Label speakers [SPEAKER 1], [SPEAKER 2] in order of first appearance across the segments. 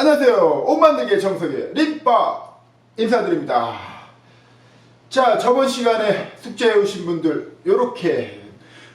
[SPEAKER 1] 안녕하세요. 옷 만들기의 정석의 림바 인사드립니다. 자, 저번 시간에 숙제해 오신 분들 요렇게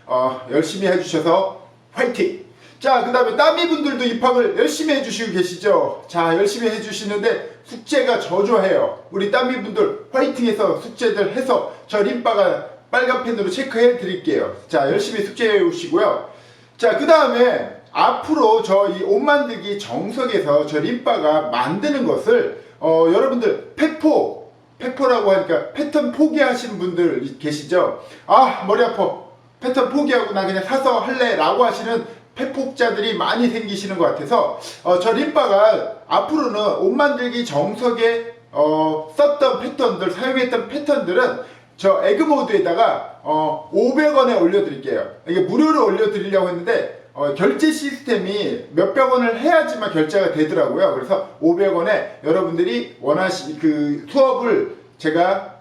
[SPEAKER 1] 어, 열심히 해주셔서 화이팅! 자, 그 다음에 따미 분들도 입학을 열심히 해주시고 계시죠? 자, 열심히 해주시는데 숙제가 저조해요. 우리 따미 분들 화이팅해서 숙제들 해서 저 림바가 빨간 펜으로 체크해 드릴게요. 자, 열심히 숙제해 오시고요. 자, 그 다음에 앞으로 저 이 옷 만들기 정석에서 저 림바가 만드는 것을 어, 여러분들 페포, 페포라고 하니까 패턴 포기하시는 분들 계시죠? 아, 머리 아파. 패턴 포기하고 나 그냥 사서 할래 라고 하시는 페폭자들이 많이 생기시는 것 같아서 어, 저 림바가 앞으로는 옷 만들기 정석에 어, 썼던 패턴들 사용했던 패턴들은 저 에그모드에다가 어, 500원에 올려드릴게요 이게 무료로 올려드리려고 했는데 어, 결제 시스템이 몇백 원을 해야지만 결제가 되더라고요 그래서 500원에 여러분들이 원하시 그 수업을 제가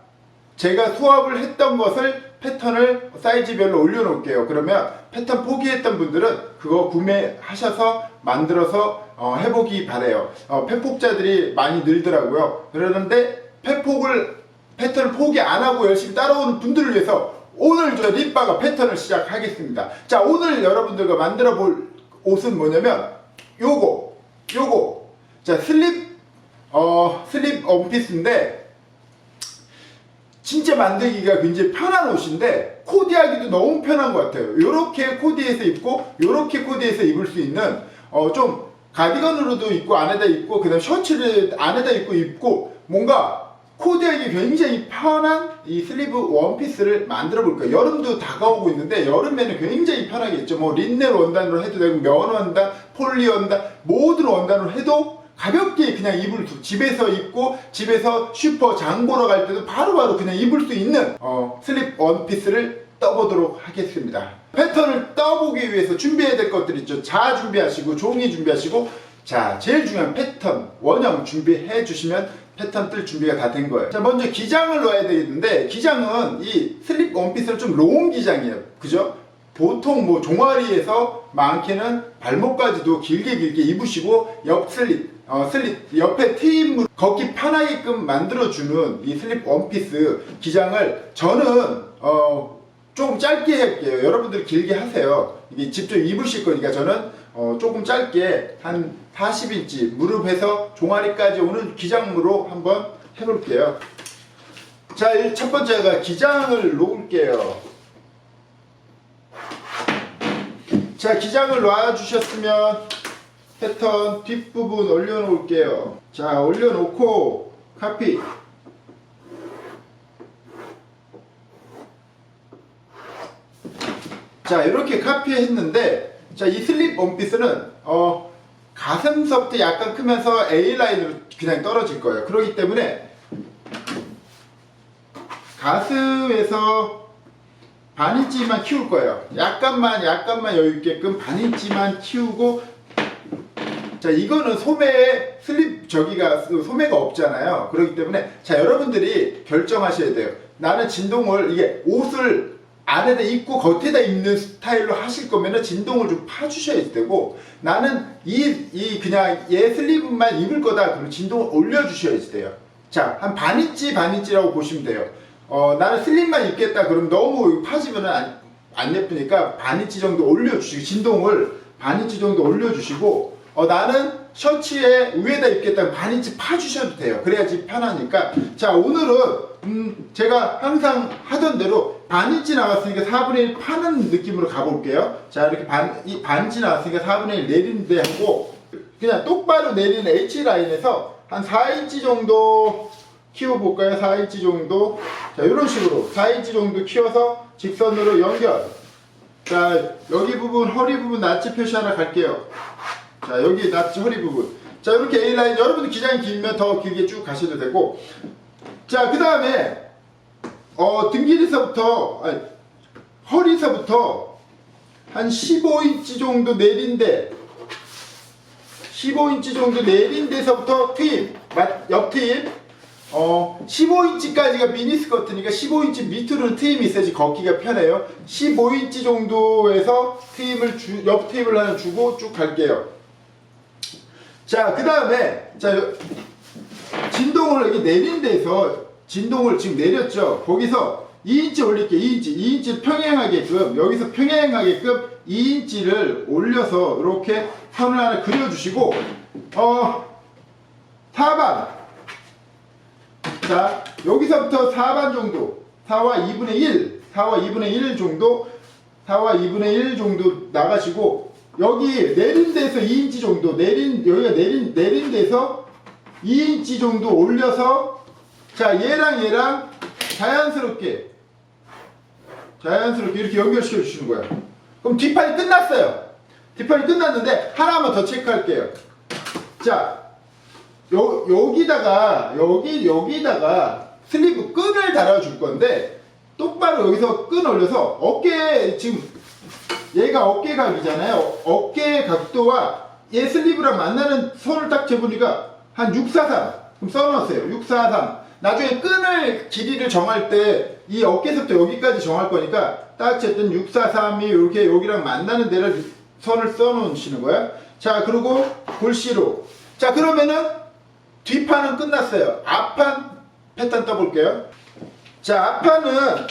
[SPEAKER 1] 제가 수업을 했던 것을 패턴을 사이즈별로 올려놓을게요. 그러면 패턴 포기했던 분들은 그거 구매하셔서 만들어서 어, 해보기 바래요. 어, 폐폭자들이 많이 늘더라고요. 그러는데 폐폭을 패턴을 포기 안 하고 열심히 따라오는 분들을 위해서 오늘 저 립바가 패턴을 시작하겠습니다. 자 오늘 여러분들과 만들어 볼 옷은 뭐냐면 요거 요거 자 슬립 어 슬립 원피스인데 진짜 만들기가 굉장히 편한 옷인데 코디하기도 너무 편한 것 같아요. 이렇게 코디해서 입고 이렇게 코디해서 입을 수 있는 어 좀 가디건으로도 입고 안에다 입고 그다음 셔츠를 안에다 입고 입고 뭔가 코디하기 굉장히 편한 이 슬리브 원피스를 만들어 볼까요? 여름도 다가오고 있는데 여름에는 굉장히 편하겠죠. 뭐 린넨 원단으로 해도 되고 면 원단, 폴리 원단 모든 원단으로 해도 가볍게 그냥 입을 수 집에서 입고 집에서 슈퍼 장 보러 갈 때도 바로 바로 그냥 입을 수 있는 어, 슬립 원피스를 떠보도록 하겠습니다. 패턴을 떠보기 위해서 준비해야 될 것들 있죠. 자 준비하시고 종이 준비하시고 자 제일 중요한 패턴 원형 준비해 주시면 패턴 뜰 준비가 다 된 거예요. 자 먼저 기장을 넣어야 되겠는데 기장은 이 슬립 원피스는 좀롱 기장이에요. 그죠? 보통 뭐 종아리에서 많게는 발목까지도 길게 길게 입으시고 옆 슬립 어, 슬립 옆에 트임으로 걷기 편하게끔 만들어주는 이 슬립 원피스 기장을 저는 어, 조금 짧게 할게요. 여러분들 길게 하세요. 이게 직접 입으실 거니까 저는 어, 조금 짧게 한 40인치 무릎에서 종아리까지 오는 기장으로 한번 해볼게요. 자, 일- 첫 번째가 기장을 놓을게요. 자, 기장을 놔주셨으면 패턴 뒷부분 올려놓을게요. 자, 올려놓고 카피. 자, 이렇게 카피했는데, 자, 이 슬립 원피스는, 어, 가슴서부터 약간 크면서 A라인으로 그냥 떨어질 거예요. 그렇기 때문에, 가슴에서 반 인치만 키울 거예요. 약간만, 약간만 여유 있게끔 반 인치만 키우고, 자, 이거는 소매에 슬립 저기가 소매가 없잖아요. 그렇기 때문에 자, 여러분들이 결정하셔야 돼요. 나는 진동을 이게 옷을 안에다 입고 겉에다 입는 스타일로 하실 거면은 진동을 좀 파주셔야 되고 나는 이, 이 그냥 얘 슬립만 입을 거다 그러면 진동을 올려주셔야 돼요. 자, 한 반인치 반인치라고 보시면 돼요. 어, 나는 슬립만 입겠다 그러면 너무 파지면 안, 안 예쁘니까 반인치 정도 올려주시고 진동을 반인치 정도 올려주시고 어, 나는 셔츠에 위에다 입겠다 반인치 파주셔도 돼요. 그래야지 편하니까. 자, 오늘은, 음, 제가 항상 하던 대로 반인치 나왔으니까 4분의 1 파는 느낌으로 가볼게요. 자, 이렇게 반, 이 반인치 나왔으니까 4분의 1 내리는데 하고, 그냥 똑바로 내리는 H라인에서 한 4인치 정도 키워볼까요? 4인치 정도. 자, 이런 식으로 4인치 정도 키워서 직선으로 연결. 자, 여기 부분, 허리 부분 낫지 표시 하나 갈게요. 자 여기 낫지 허리 부분. 자 이렇게 A라인 여러분들 기장이 길면 더 길게 쭉 가셔도 되고. 자 그 다음에 어 등길에서부터 아니, 허리서부터 한 15인치 정도 내린데 15인치 정도 내린 데서부터 트임 맞- 옆 트임 어 15인치까지가 미니 스커트니까 15인치 밑으로 트임이 있어야지 걷기가 편해요. 15인치 정도에서 트임을 주, 옆 트임을 하나 주고 쭉 갈게요 자, 그 다음에, 자, 요- 진동을 여기 내린 데서 진동을 지금 내렸죠. 거기서 2인치 올릴게, 2인치. 2인치 평행하게끔, 여기서 평행하게끔 2인치를 올려서 이렇게 선을 하나 그려주시고, 어, 4반. 자, 여기서부터 4반 정도, 4와 2분의 1, 4와 2분의 1 정도, 4와 2분의 1 정도 나가시고, 여기 내린 데서 2인치 정도, 내린, 여기가 내린, 내린 데서 2인치 정도 올려서, 자, 얘랑 얘랑 자연스럽게, 자연스럽게 이렇게 연결시켜 주시는 거예요. 그럼 뒷판이 끝났어요. 뒷판이 끝났는데, 하나만 더 체크할게요. 자, 요, 여기다가 여기 여기다가 슬리브 끈을 달아줄 건데 똑바로 여기서 끈 올려서 어깨 지금 얘가 어깨각이잖아요. 어깨 각도와 얘 슬리브랑 만나는 선을 딱 재보니까 한 643. 그럼 써놨어요. 643. 나중에 끈을 길이를 정할 때 이 어깨에서부터 여기까지 정할 거니까 딱 어쨌든 643이 이렇게 여기랑 만나는 데를 선을 써놓으시는 거야. 자, 그리고 골시로. 자, 그러면은 뒷판은 끝났어요. 앞판 패턴 떠볼게요. 자, 앞판은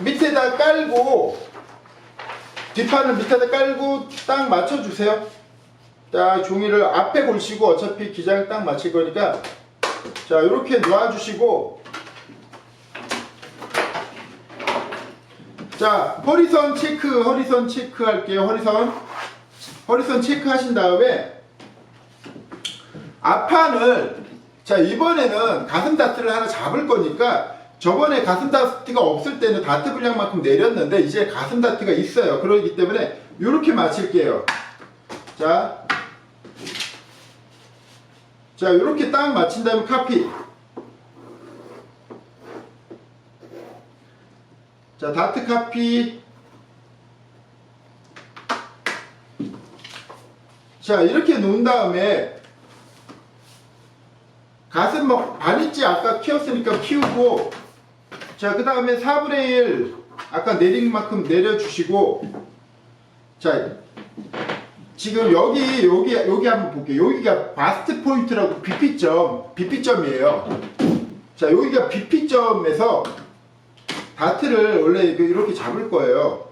[SPEAKER 1] 밑에다 깔고 뒷판을 밑에다 깔고 딱 맞춰주세요. 자, 종이를 앞에 골시고 어차피 기장을 딱 맞힐 거니까 자, 이렇게 놔주시고 자, 허리선 체크, 허리선 체크 할게요. 허리선. 허리선 체크 하신 다음에 앞판을 자 이번에는 가슴 다트를 하나 잡을 거니까 저번에 가슴 다트가 없을 때는 다트 분량만큼 내렸는데 이제 가슴 다트가 있어요. 그러기 때문에 이렇게 맞힐게요. 자, 자 이렇게 딱 맞힌 다음에 카피. 자 다트 카피. 자 이렇게 놓은 다음에 가슴 뭐 반인치 아까 키웠으니까 키우고 자 그 다음에 4분의 1 아까 내린 만큼 내려주시고 자 지금 여기 여기 여기 한번 볼게요. 여기가 바스트 포인트라고 BP점 BP점이에요. 자 여기가 BP점에서 다트를 원래 이렇게 잡을 거예요.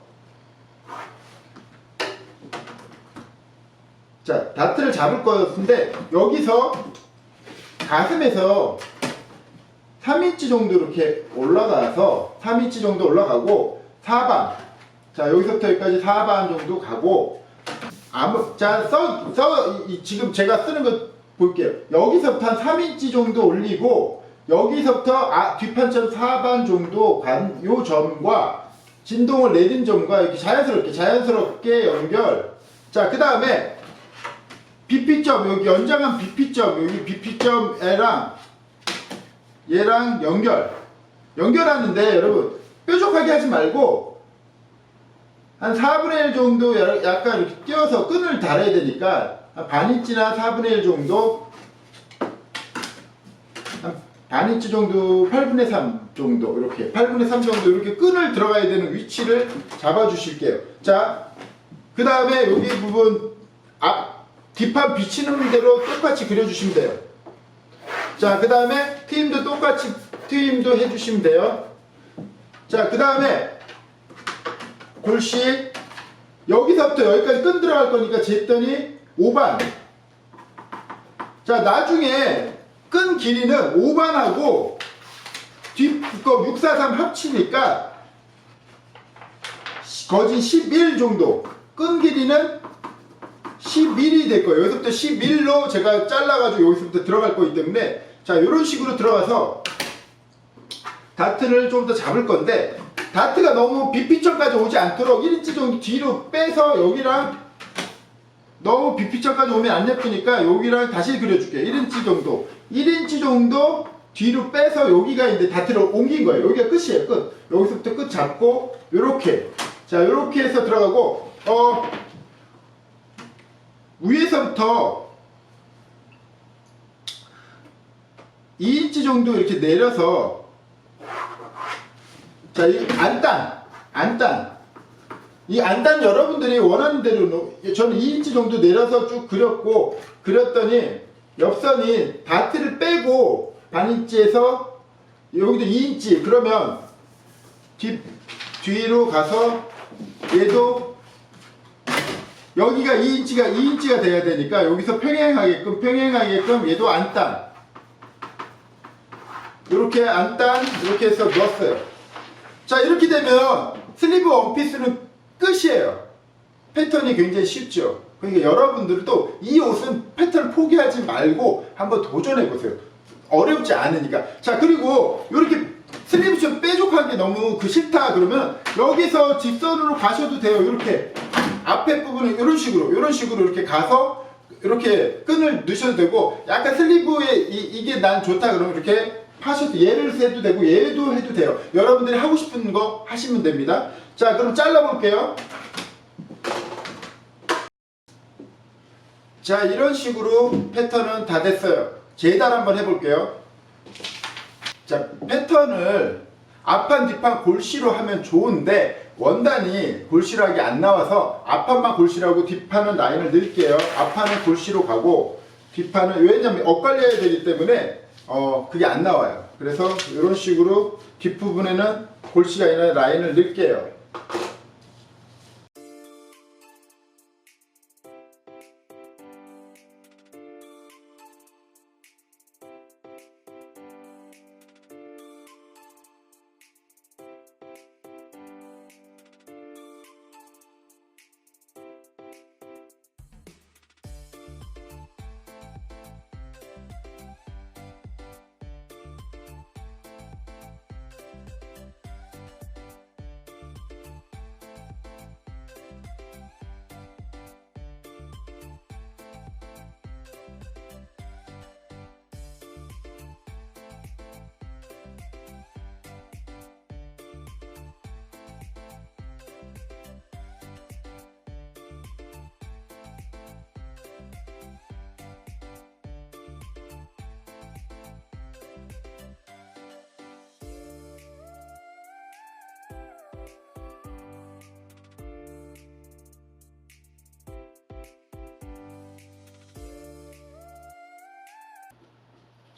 [SPEAKER 1] 자 다트를 잡을 거였는데 여기서 가슴에서 3인치 정도 이렇게 올라가서 3인치 정도 올라가고 4반. 자 여기서부터 여기까지 4반 정도 가고. 아무 자써 써, 이- 지금 제가 쓰는 거 볼게요. 여기서부터 한 3인치 정도 올리고 여기서부터 아, 뒷판점 4반 정도 간 요 점과 진동을 내린 점과 이렇게 자연스럽게 자연스럽게 연결. 자그 다음에 BP점 여기 연장한 BP점 여기 BP점이랑 얘랑 연결 연결하는데 여러분 뾰족하게 하지 말고 한 4분의 1 정도 야- 약간 이렇게 띄어서 끈을 달아야 되니까 한 반인치나 4분의 1 정도 한 반인치 정도 8분의 3 정도 이렇게 8분의 3 정도 이렇게 끈을 들어가야 되는 위치를 잡아 주실게요 자그 다음에 여기 부분 앞 뒷판 비치는 대로 똑같이 그려주시면 돼요. 자, 그 다음에 트임도 똑같이 트임도 해주시면 돼요. 자, 그 다음에 골씨 여기서부터 여기까지 끈 들어갈 거니까 쟀더니 5반. 자, 나중에 끈 길이는 5반하고 뒷거 643 합치니까 거진 11 정도. 끈 길이는 11이 될 거예요. 여기서부터 11로 제가 잘라가지고 여기서부터 들어갈 거기 때문에 자 이런 식으로 들어가서 다트를 좀 더 잡을 건데 다트가 너무 BP점까지 오지 않도록 1인치 정도 뒤로 빼서 여기랑 너무 BP점까지 오면 안 예쁘니까 여기랑 다시 그려줄게요. 1인치 정도 1인치 정도 뒤로 빼서 여기가 이제 다트를 옮긴 거예요. 여기가 끝이에요. 끝. 여기서부터 끝 잡고 요렇게 자 요렇게 해서 들어가고 어 위에서부터 2인치 정도 이렇게 내려서 자, 이 안단, 안단. 이 안단 여러분들이 원하는 대로 놓- 저는 2인치 정도 내려서 쭉 그렸고 그렸더니 옆선이 다트를 빼고 반인치에서 여기도 2인치. 그러면 뒤, 뒤로 가서 얘도 여기가 2인치가 2인치가 돼야 되니까 여기서 평행하게끔 평행하게끔 얘도 안단 이렇게 안단 이렇게 해서 넣었어요. 자 이렇게 되면 슬리브 원피스는 끝이에요. 패턴이 굉장히 쉽죠. 그러니까 여러분들도 이 옷은 패턴을 포기하지 말고 한번 도전해 보세요. 어렵지 않으니까. 자 그리고 이렇게 슬리브 좀 뾰족하게 너무 그 싫다 그러면 여기서 직선으로 가셔도 돼요. 이렇게 앞에 부분은 이런 식으로 이런 식으로 이렇게 가서 이렇게 끈을 넣으셔도 되고 약간 슬리브에 이, 게난 좋다 그러면 이렇게 하셔도 얘를 해도 되고 얘도 해도 돼요. 여러분들이 하고 싶은 거 하시면 됩니다. 자 그럼 잘라 볼게요. 자 이런 식으로 패턴은 다 됐어요. 재단 한번 해볼게요. 자 패턴을 앞판 뒷판 골시로 하면 좋은데 원단이 골시하게 안 나와서 앞판만 골시라고 뒷판은 라인을 넣을게요. 앞판은 골시로 가고 뒷판은 왜냐면 엇갈려야 되기 때문에 어 그게 안 나와요. 그래서 이런 식으로 뒷부분에는 골시가 아니라 라인을 넣을게요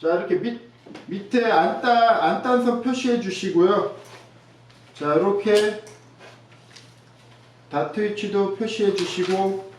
[SPEAKER 1] 자 이렇게 밑 밑에 안단 안단선 표시해 주시고요. 자 이렇게 다트 위치도 표시해 주시고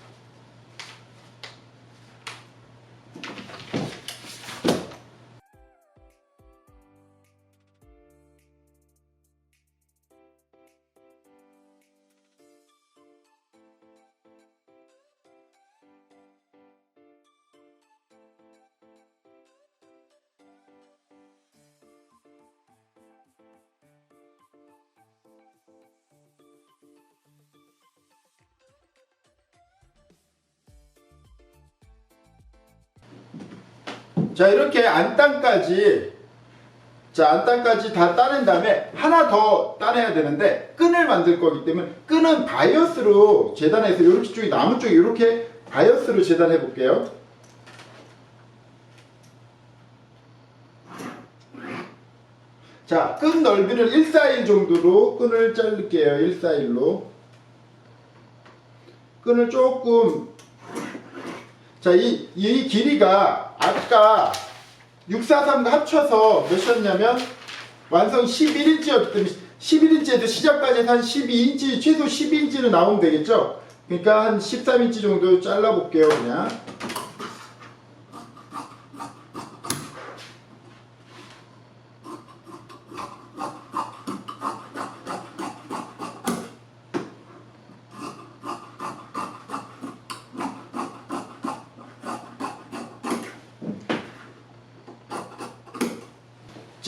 [SPEAKER 1] 자 이렇게 안단까지 자 안단까지 다 따낸 다음에 하나 더 따내야 되는데 끈을 만들 거기 때문에 끈은 바이어스로 재단해서 이렇게 쪽이 나무 쪽이 이렇게 바이어스로 재단해 볼게요. 자 끈 넓이를 141 정도로 끈을 자를게요. 141로. 끈을 조금 자, 이, 이 길이가 아까 643과 합쳐서 몇이었냐면 완성 11인치였기 때문에 11인치에도 시작까지 한 12인치, 최소 12인치는 나오면 되겠죠? 그러니까 한 13인치 정도 잘라볼게요, 그냥.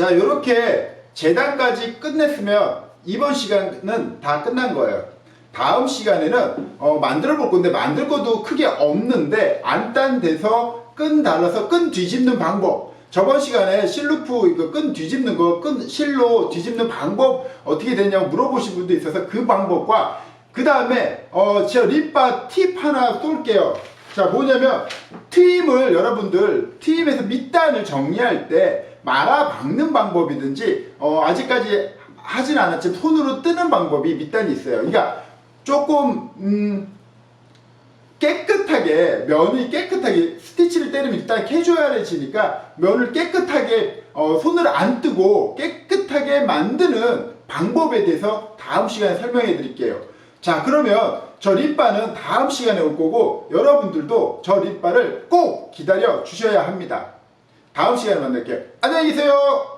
[SPEAKER 1] 자, 이렇게 재단까지 끝냈으면 이번 시간은 다 끝난 거예요. 다음 시간에는 어, 만들어 볼 건데 만들 것도 크게 없는데 안단돼서 끈 달라서 끈 뒤집는 방법. 저번 시간에 실루프 이거 끈 뒤집는 거, 끈 실로 뒤집는 방법 어떻게 되냐고 물어보신 분도 있어서 그 방법과 그 다음에 어, 저 립바 팁 하나 쏠게요. 자 뭐냐면 트임을 여러분들 트임에서 밑단을 정리할 때 말아 박는 방법이든지 어, 아직까지 하진 않았지만 손으로 뜨는 방법이 밑단이 있어요. 그러니까 조금 음, 깨끗하게 면이 깨끗하게 스티치를 때리면 일단 캐주얼해지니까 면을 깨끗하게 어, 손을 안 뜨고 깨끗하게 만드는 방법에 대해서 다음 시간에 설명해 드릴게요. 자 그러면 저 립바는 다음 시간에 올 거고 여러분들도 저 립바를 꼭 기다려 주셔야 합니다. 다음 시간에 만날게요. 안녕히 계세요.